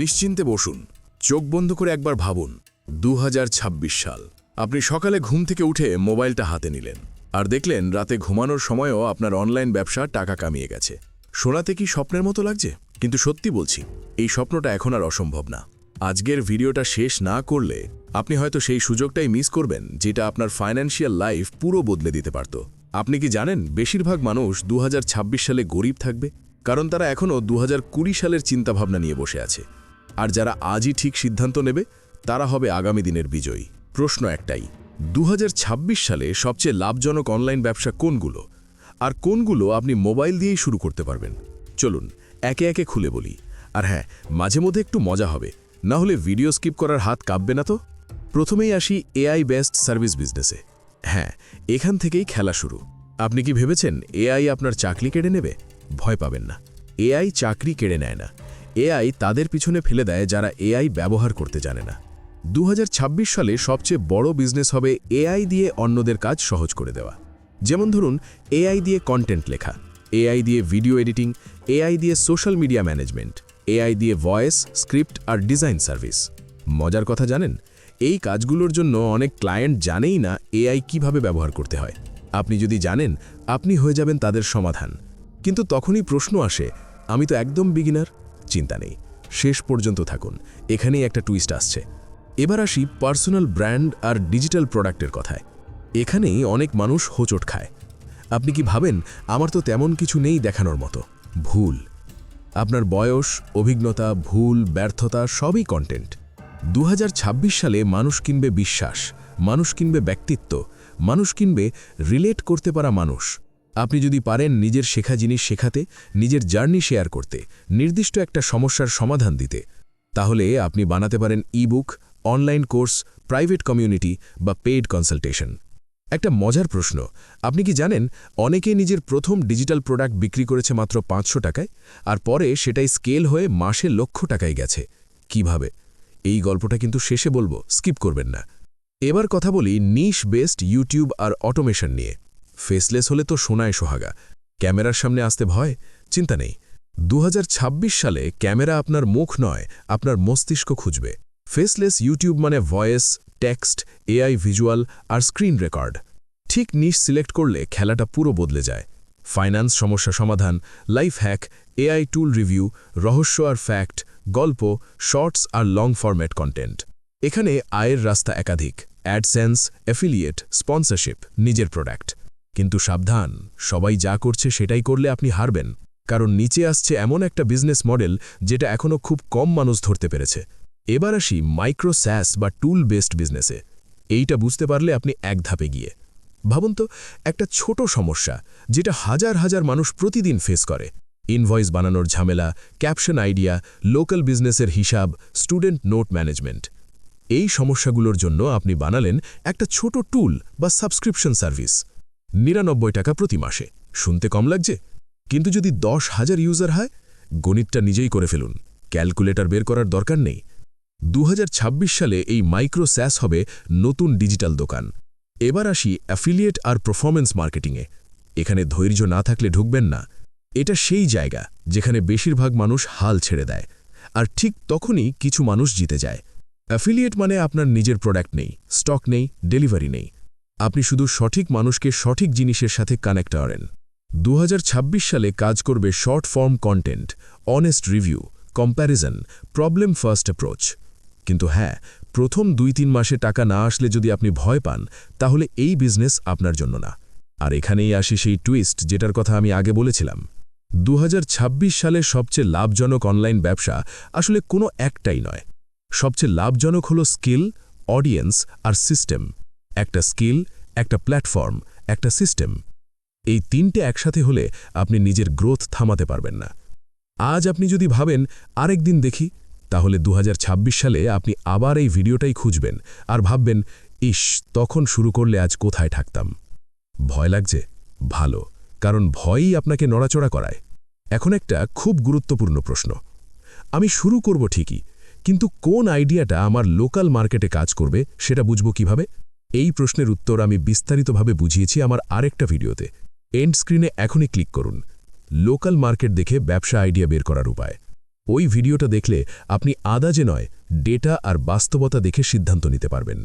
নিশ্চিন্তে বসুন। চোখ বন্ধ করে একবার ভাবুন দু হাজার ছাব্বিশ সাল। আপনি সকালে ঘুম থেকে উঠে মোবাইলটা হাতে নিলেন। আর দেখলেন, রাতে ঘুমানোর সময়ও আপনার অনলাইন ব্যবসা টাকা কামিয়ে গেছে। শোনাতে কি স্বপ্নের মতো লাগছে? কিন্তু সত্যি বলছি, এই স্বপ্নটা এখন আর অসম্ভব না। আজকের ভিডিওটা শেষ না করলে আপনি হয়তো সেই সুযোগটাই মিস করবেন, যেটা আপনার ফাইন্যান্সিয়াল লাইফ পুরো বদলে দিতে পারত। আপনি কি জানেন, বেশিরভাগ মানুষ দু হাজার ছাব্বিশ সালে গরিব থাকবে? কারণ তারা এখনও দু হাজার কুড়ি সালের চিন্তাভাবনা নিয়ে বসে আছে। আর যারা আজই ঠিক সিদ্ধান্ত নেবে, তারা হবে আগামী দিনের বিজয়ী। প্রশ্ন একটাই দু হাজার ছাব্বিশ সালে সবচেয়ে লাভজনক অনলাইন ব্যবসা কোনগুলো? আর কোনগুলো আপনি মোবাইল দিয়েই শুরু করতে পারবেন? চলুন, একে একে খুলে বলি। আর হ্যাঁ মাঝে মধ্যে একটু মজা হবে। না হলে ভিডিও স্কিপ করার হাত কাঁপবে না তো? প্রথমেই আসি এআই বেস্ট সার্ভিস বিজনেসে। হ্যাঁ এখান থেকেই খেলা শুরু। আপনি কি ভেবেছেন এআই আপনার চাকরি কেড়ে নেবে? ভয় পাবেন না। এআই চাকরি কেড়ে নেয় না। এআই তাদের পিছনে ফেলে দেয় যারা এআই ব্যবহার করতে জানে না। দু হাজার ছাব্বিশ সালে সবচেয়ে বড় বিজনেস হবে এআই দিয়ে অন্যদের কাজ সহজ করে দেওয়া। যেমন ধরুন, এআই দিয়ে কন্টেন্ট লেখা, এআই দিয়ে ভিডিও এডিটিং এআই দিয়ে সোশ্যাল মিডিয়া ম্যানেজমেন্ট এআই দিয়ে ভয়েস স্ক্রিপ্ট আর ডিজাইন সার্ভিস মজার কথা জানেন? এই কাজগুলোর জন্য অনেক ক্লায়েন্ট জানেই না এআই কীভাবে ব্যবহার করতে হয়। আপনি যদি জানেন, আপনি হয়ে যাবেন তাদের সমাধান। কিন্তু তখনই প্রশ্ন আসে, আমি তো একদম বিগিনার চিন্তা নেই। শেষ পর্যন্ত থাকুন। এখানেই একটা টুইস্ট আসছে। এবার আসি পার্সোনাল ব্র্যান্ড আর ডিজিটাল প্রোডাক্টের কথায়। এখানেই অনেক মানুষ হোঁচট খায়। আপনি কি ভাবেন, আমার তো তেমন কিছু নেই দেখানোর মতো? ভুল। আপনার বয়স, অভিজ্ঞতা, ভুল, ব্যর্থতা সবই কন্টেন্ট দু হাজার ছাব্বিশ সালে মানুষ কিনবে বিশ্বাস, মানুষ কিনবে ব্যক্তিত্ব, মানুষ কিনবে রিলেট করতে পারা মানুষ। আপনি যদি পারেন নিজের শেখা জিনিস শেখাতে, নিজের জার্নি শেয়ার করতে, নির্দিষ্ট একটা সমস্যার সমাধান দিতে, তাহলে আপনি বানাতে পারেন ebook online course private community বা পেইড কনসালটেশন একটা মজার প্রশ্ন, আপনি কি জানেন অনেকে নিজের প্রথম ডিজিটাল প্রোডাক্ট বিক্রি করেছে মাত্র পাঁচশো টাকায়, আর পরে সেটাই স্কেল হয়ে মাসে লক্ষ টাকায় গেছে? কীভাবে? এই গল্পটা কিন্তু শেষে বলব স্কিপ করবেন না। এবার কথা বলি নিশ বেস্ট ইউটিউব আর অটোমেশন নিয়ে। ফেসলেস হলে তো সোনায় সোহাগা। ক্যামেরার সামনে আসতে ভয়? চিন্তা নেই। দু হাজার ছাব্বিশ সালে ক্যামেরা আপনার মুখ নয়, আপনার মস্তিষ্ক খুঁজবে। ফেসলেস ইউটিউব মানে ভয়েস টেক্সট এআই ভিজুয়াল আর স্ক্রিন রেকর্ড ঠিক নিশ সিলেক্ট করলে খেলাটা পুরো বদলে যায়। ফাইন্যান্স সমস্যা সমাধান life hack AI tool review রহস্য আর ফ্যাক্ট গল্প শর্টস আর লং ফরম্যাট কন্টেন্ট এখানে আয়ের রাস্তা একাধিক অ্যাডসেন্স অ্যাফিলিয়েট স্পন্সরশিপ নিজের প্রোডাক্ট কিন্তু সাবধান, সবাই যা করছে সেটাই করলে আপনি হারবেন, কারণ নিচে আসছে এমন একটা বিজনেস মডেল যেটা এখনও খুব কম মানুষ ধরতে পেরেছে। এবার আসি মাইক্রো স্যাস বা টুল বেসড বিজনেসে এইটা বুঝতে পারলে আপনি এক ধাপে গিয়ে। ভাবুন তো, একটা ছোট সমস্যা যেটা হাজার হাজার মানুষ প্রতিদিন ফেস করে। ইনভয়েস বানানোর ঝামেলা ক্যাপশন আইডিয়া লোকাল বিজনেসের হিসাব স্টুডেন্ট নোট ম্যানেজমেন্ট এই সমস্যাগুলোর জন্য আপনি বানালেন একটা ছোট টুল বা সাবস্ক্রিপশন সার্ভিস নিরানব্বই টাকা প্রতি মাসে। শুনতে কম লাগছে? কিন্তু যদি দশ হাজার ইউজার হয়, গণিতটা নিজেই করে ফেলুন। ক্যালকুলেটর বের করার দরকার নেই। দু হাজার ছাব্বিশ সালে এই মাইক্রো স্যাস হবে নতুন ডিজিটাল দোকান। এবার আসি অ্যাফিলিয়েট আর পারফরমেন্স মার্কেটিংয়ে। এখানে ধৈর্য না থাকলে ঢুকবেন না। এটা সেই জায়গা যেখানে বেশিরভাগ মানুষ হাল ছেড়ে দেয়। আর ঠিক তখনই কিছু মানুষ জিতে যায়। অ্যাফিলিয়েট মানে আপনার নিজের প্রোডাক্ট নেই, স্টক নেই, ডেলিভারি নেই। আপনি শুধু সঠিক মানুষকে সঠিক জিনিসের সাথে কানেক্ট করেন। দু হাজার ছাব্বিশ সালে কাজ করবে short form content honest review comparison problem first approach কিন্তু হ্যাঁ প্রথম দুই তিন মাসে টাকা না আসলে যদি আপনি ভয় পান, তাহলে এই বিজনেস আপনার জন্য না। আর এখানেই আসি সেই টুইস্ট যেটার কথা আমি আগে বলেছিলাম। দু হাজার ছাব্বিশ সালে সবচেয়ে লাভজনক অনলাইন ব্যবসা আসলে কোনো একটাই নয়। সবচেয়ে লাভজনক হলো স্কিল অডিয়েন্স আর সিস্টেম একটা স্কিল, একটা প্ল্যাটফর্ম, একটা সিস্টেম। এই তিনটে একসাথে হলে আপনি নিজের গ্রোথ থামাতে পারবেন না। আজ আপনি যদি ভাবেন, আরেক দিন দেখি, তাহলে দু হাজার ছাব্বিশ সালে আপনি আবার এই ভিডিওটাই খুঁজবেন আর ভাববেন, ইস, তখন শুরু করলে আজ কোথায় থাকতাম? ভয় লাগছে? ভালো। কারণ ভয়ই আপনাকে নড়াচড়া করায়। এখন একটা খুব গুরুত্বপূর্ণ প্রশ্ন। আমি শুরু করব ঠিকই, কিন্তু কোন আইডিয়াটা আমার লোকাল মার্কেটে কাজ করবে সেটা বুঝব কীভাবে? এই প্রশ্নের উত্তর আমি বিস্তারিতভাবে বুঝিয়েছি আমার আরেকটা ভিডিওতে। এন্ড স্ক্রিনে এখনই ক্লিক করুন। লোকাল মার্কেট দেখে ব্যবসা আইডিয়া বের করার উপায়। ওই ভিডিওটা দেখলে আপনি আদা যে নয় ডেটা আর বাস্তবতা দেখে সিদ্ধান্ত নিতে পারবেন।